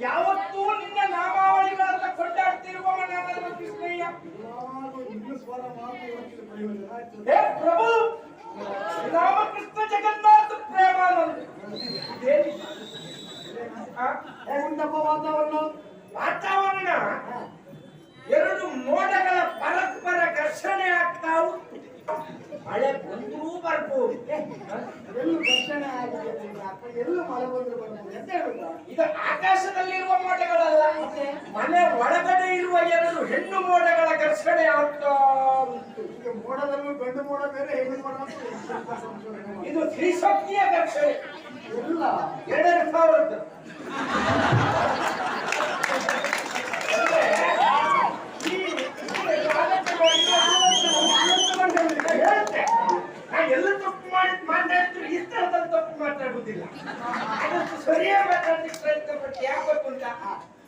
ಯಾವತ್ತೂ ನಿನ್ನ ನಾಮಾವಳಿಗಳನ್ನ ಕೊಂಡಾಡ್ತಿರುವ ಮನೆಯ ಕೃಷ್ಣಯ್ಯ. ಹೇ ಪ್ರಭು ರಾಮಕೃಷ್ಣ ಜಗನ್ನಾಥ ಪ್ರೇಮಾನಂದ? ಹೇಗುಂಟಪ್ಪ ವಾತಾವರಣ ವಾತಾವರಣ. ಎರಡು ಮೋಡಗಳ ಪರಸ್ಪರ ಘರ್ಷಣೆ ಆಗ್ತಾ ಉಂಟು. ಮಳೆ ಬಂದ್ರೂ ಬರ್ಬೋದು. ಎಲ್ಲೂ ಘರ್ಷಣೆ ಆಗಿದೆ ಎಲ್ಲೂ ಮಳೆ ಬಂದ್ರು ಬಂದಿದೆ ಅಂತ ಹೇಳುದಾ? ಇದು ಆಕಾಶದಲ್ಲಿರುವ ಮೋಡಗಳಲ್ಲ. ಮನೆ ಒಳಗಡೆ ಇರುವ ಎರಡು ಹೆಣ್ಣು ಮೋಡಗಳ ಘರ್ಷಣೆ. ಉಂಟು ಮೋಡದಲ್ಲೂ ಗಂಡು ಮೋಡ ಬೇರೆ ಹೆಣ್ಣು ಮೋಡ. ಇದು ತ್ರಿಶಕ್ತಿಯ ಘರ್ಷಣೆ ಇಲ್ಲ. ಎರಡೆರಡು ಸಾವಿರದ್ದು ಎಲ್ಲ ತಪ್ಪು ಮಾಡಿ ತಪ್ಪು ಮಾತಾಡುವುದಿಲ್ಲ. ಅದಕ್ಕೆ ಸರಿಯಾಗಿ ಮಾತಾಡ್ಲಿಕ್ಕೆ ಪ್ರಯತ್ನ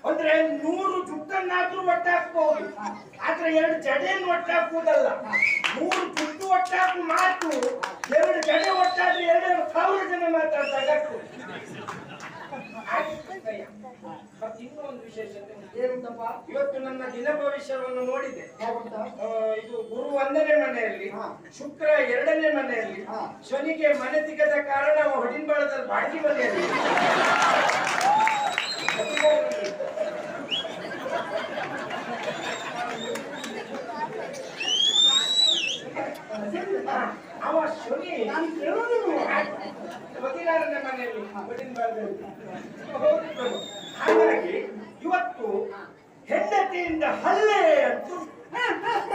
ಅಂದ್ರೆ ನೂರು ಜುಟ್ಟನ್ನಾದ್ರೂ ಒಟ್ಟಾಕ್ಬಹುದು ಆದ್ರೆ ಎರಡು ಜಡೆಯನ್ನು ಒಟ್ಟಾಕುವುದಲ್ಲ ನೂರು ಜುಟ್ಟು ಒಟ್ಟಾಕು ಮಾತು ಎರಡು ಜಡೆ ಒಟ್ಟಾದ್ರೆ ಎರಡು ಸಾವಿರ ಜನ ಮಾತಾಡ್ದಾಗ ಇನ್ನೊಂದು ವಿಶೇಷತೆ ಏನಂತಪ್ಪ? ಇವತ್ತು ನನ್ನ ದಿನ ಭವಿಷ್ಯವನ್ನು ನೋಡಿದೆ. ಇದು ಗುರು ಒಂದನೇ ಮನೆಯಲ್ಲಿ. ಶುಕ್ರ ಎರಡನೇ ಮನೆಯಲ್ಲಿ. ಶನಿಗೆ ಮನೆ ಸಿಗದ ಕಾರಣ ಅವ ಹೊಡಿನ್ಬಾಳದಲ್ಲಿ ಬಾಡಿಗೆ ಮನೆಯಲ್ಲಿ. ಹಾ, ಅವ ಶನಿ ನಾನು ಕೇಳೋದಿಲ್ಲ ಮದಿನಾರನೇ ಮನೆಯಲ್ಲಿ ಹೊಡಿನ್ಬಾಳದಲ್ಲಿ ಹೌದು. ಹಾಗಾಗಿ ಇವತ್ತು ಹೆಂಡತಿಯಿಂದ ಹಲ್ಲೆ ಅಂತೂ ಹೇ ಮಾಲ್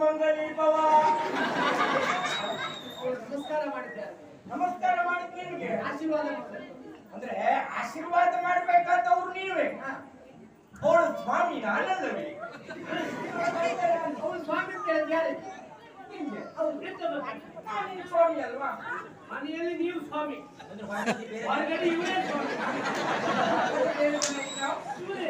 ಮಂಗಲಿ ಭವ ಅವ್ರು ನಮಸ್ಕಾರ ಮಾಡಿದ್ದಾರೆ. ನಮಸ್ಕಾರ ಮಾಡಿದ್ ನಿಮಗೆ? ಆಶೀರ್ವಾದ ಅಂದ್ರೆ ಆಶೀರ್ವಾದ ಮಾಡ್ಬೇಕಾದವ್ರು ನೀವೇ. ಅವಳು ಸ್ವಾಮಿ ನಾನಲ್ಲವೇ? ಅವ್ರು ಸ್ವಾಮಿ ಅಂತ ಹೇಳಿದ್ ಯಾರು ನಿಮ್ಗೆ ಅವ್ರು ಬಿಟ್ಟಬೇಕು. ನಾನೀಗ ಸ್ವಾಮಿ ಅಲ್ವಾ ಮನೆಯಲ್ಲಿ ನೀವು ಸ್ವಾಮಿ ಅಂದ್ರೆ ಹೊರಗೆ ಬೇರೆ ಹೊರಗಡೆ ಇವರೇ ಸ್ವಾಮಿ ಬೇರೆ ಮನೆಗೆ ನಾವು ಇವರೇ